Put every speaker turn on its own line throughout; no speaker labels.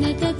ಜ್ಞಾನದ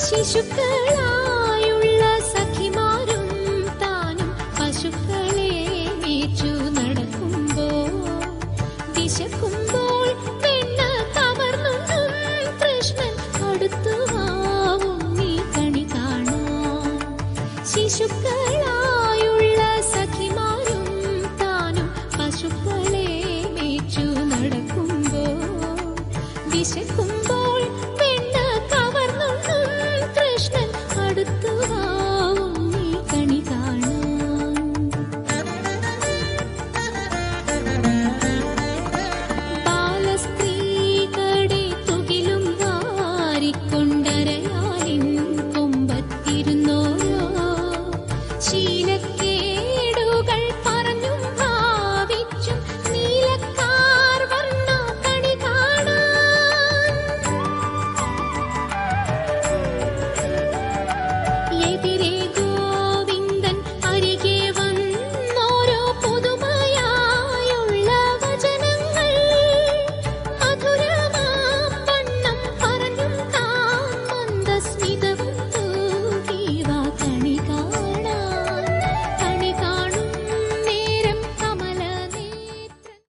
ശിശുക്കളായുള്ള സഖിമാരും താനും പശുക്കളെ മേച്ചു നടക്കുമ്പോൾ വിശക്കുമ്പോൾ പെണ്ണ് കവർന്നും കൃഷ്ണൻ അടുത്തുവാവും നീ കണി കാണാൻ. ശിശുക്കളായുള്ള സഖിമാരും താനും പശുക്കളെ മേച്ചു നടക്കുമ്പോൾ വിശക്കും அடுத்துதான்